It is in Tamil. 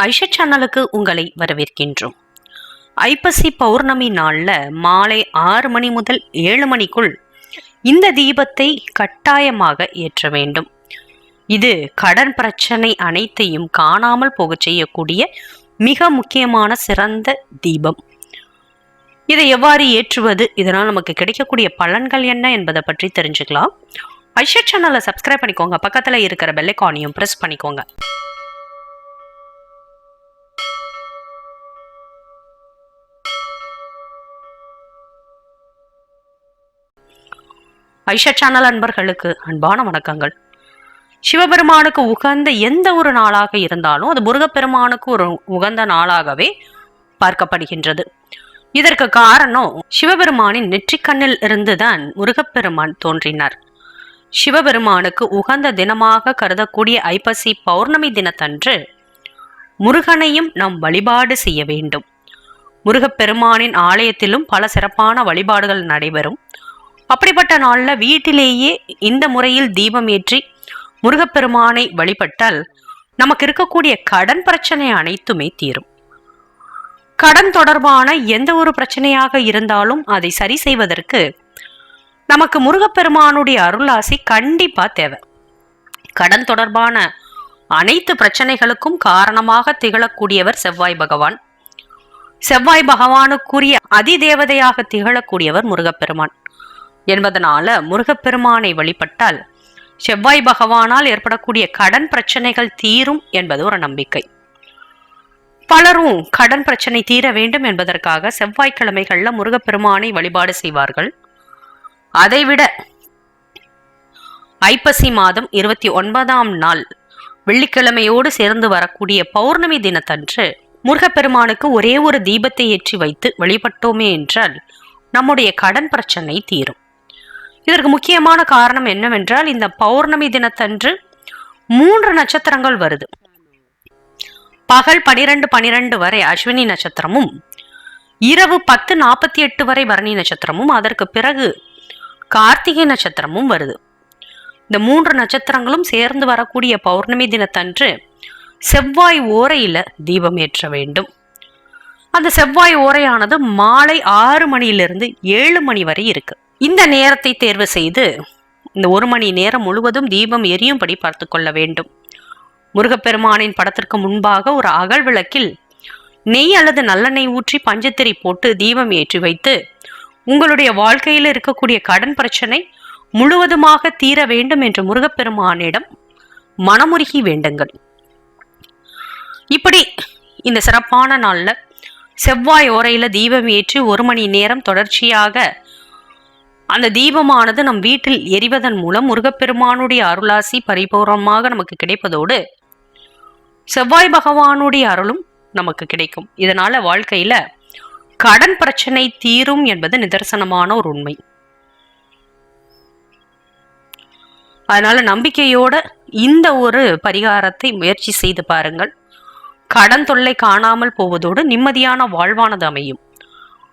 ஐஷா சேனலுக்கு உங்களை வரவேற்கின்றோம். ஐப்பசி பௌர்ணமி நாளில் மாலை ஆறு மணி முதல் ஏழு மணிக்குள் இந்த தீபத்தை கட்டாயமாக ஏற்ற வேண்டும். இது கடன் பிரச்சனை அனைத்தையும் காணாமல் போகச் செய்யக்கூடிய மிக முக்கியமான சிறந்த தீபம். இதை எவ்வாறு ஏற்றுவது? இதனால் நமக்கு கிடைக்கக்கூடிய பலன்கள் என்ன என்பதை பற்றி தெரிஞ்சுக்கலாம். ஐஷா சேனலை சப்ஸ்கிரைப் பண்ணிக்கோங்க. பக்கத்தில் இருக்கிற பெல்லைக்கானையும் ப்ரெஸ் பண்ணிக்கோங்க. ஐஷா சேனல் அன்பர்களுக்கு அன்பான வணக்கங்கள். சிவபெருமானுக்கு உகந்த எந்த ஒரு நாளாக இருந்தாலும் அது முருகப்பெருமானுக்கு ஒரு உகந்த நாளாகவே பார்க்கப்படுகின்றது. இதற்கு காரணம் சிவபெருமானின் நெற்றிக்கண்ணில் இருந்துதான் முருகப்பெருமான் தோன்றினார். சிவபெருமானுக்கு உகந்த தினமாக கருதக்கூடிய ஐப்பசி பௌர்ணமி தினத்தன்று முருகனையும் நாம் வழிபாடு செய்ய வேண்டும். முருகப்பெருமானின் ஆலயத்திலும் பல சிறப்பான வழிபாடுகள் நடைபெறும். அப்படிப்பட்ட நாளில் வீட்டிலேயே இந்த முறையில் தீபம் ஏற்றி முருகப்பெருமானை வழிபட்டால் நமக்கு இருக்கக்கூடிய கடன் பிரச்சனை அனைத்துமே தீரும். கடன் தொடர்பான எந்த ஒரு பிரச்சனையாக இருந்தாலும் அதை சரி செய்வதற்கு நமக்கு முருகப்பெருமானுடைய அருளாசி கண்டிப்பா தேவை. கடன் தொடர்பான அனைத்து பிரச்சனைகளுக்கும் காரணமாக திகழக்கூடியவர் செவ்வாய் பகவான். செவ்வாய் பகவானுக்குரிய அதிதேவதையாக திகழக்கூடியவர் முருகப்பெருமான். என்பதனால முருகப்பெருமானை வழிபட்டால் செவ்வாய் பகவானால் ஏற்படக்கூடிய கடன் பிரச்சனைகள் தீரும் என்பது ஒரு நம்பிக்கை. பலரும் கடன் பிரச்சனை தீர வேண்டும் என்பதற்காக செவ்வாய்க்கிழமைகள்ல முருகப்பெருமானை வழிபாடு செய்வார்கள். அதைவிட ஐப்பசி மாதம் இருபத்தி ஒன்பதாம் நாள் வெள்ளிக்கிழமையோடு சேர்ந்து வரக்கூடிய பௌர்ணமி தினத்தன்று முருகப்பெருமானுக்கு ஒரே ஒரு தீபத்தை ஏற்றி வைத்து வழிபட்டோமே என்றால் நம்முடைய கடன் பிரச்சனை தீரும். இதற்கு முக்கியமான காரணம் என்னவென்றால் இந்த பௌர்ணமி தினத்தன்று மூன்று நட்சத்திரங்கள் வருது. பகல் பனிரெண்டு பனிரெண்டு வரை அஸ்வினி நட்சத்திரமும் இரவு பத்து நாற்பத்தி எட்டு வரை பரணி நட்சத்திரமும் அதற்கு பிறகு கார்த்திகை நட்சத்திரமும் வருது. இந்த மூன்று நட்சத்திரங்களும் சேர்ந்து வரக்கூடிய பௌர்ணமி தினத்தன்று செவ்வாய் ஓரையில் தீபம் ஏற்ற வேண்டும். அந்த செவ்வாய் ஓரையானது மாலை ஆறு மணியிலிருந்து ஏழு மணி வரை இருக்குது இந்த நேரத்தை தேர்வு செய்து இந்த ஒரு மணி நேரம் முழுவதும் தீபம் எரியும்படி பார்த்து கொள்ள வேண்டும். முருகப்பெருமானின் படத்திற்கு முன்பாக ஒரு அகல் விளக்கில் நெய் அல்லது நல்லெண்ணெய் ஊற்றி பஞ்சத்திரி போட்டு தீபம் ஏற்றி வைத்து உங்களுடைய வாழ்க்கையில் இருக்கக்கூடிய கடன் பிரச்சனை முழுவதுமாக தீர வேண்டும் என்று முருகப்பெருமானிடம் மனமுருகி வேண்டுங்கள். இப்படி இந்த சிறப்பான நாளில் செவ்வாய் ஓரையில் தீபம் ஏற்றி ஒரு மணி நேரம் தொடர்ச்சியாக அந்த தீபமானது நம் வீட்டில் எரிவதன் மூலம் முருகப்பெருமானுடைய அருளாசி பரிபூர்ணமாக நமக்கு கிடைப்பதோடு செவ்வாய் பகவானுடைய அருளும் நமக்கு கிடைக்கும். இதனால வாழ்க்கையில கடன் பிரச்சனை தீரும் என்பது நிதர்சனமான ஒரு உண்மை. அதனால நம்பிக்கையோட இந்த ஒரு பரிகாரத்தை முயற்சி செய்து பாருங்கள். கடன் தொல்லை காணாமல் போவதோடு நிம்மதியான வாழ்வானது அமையும்.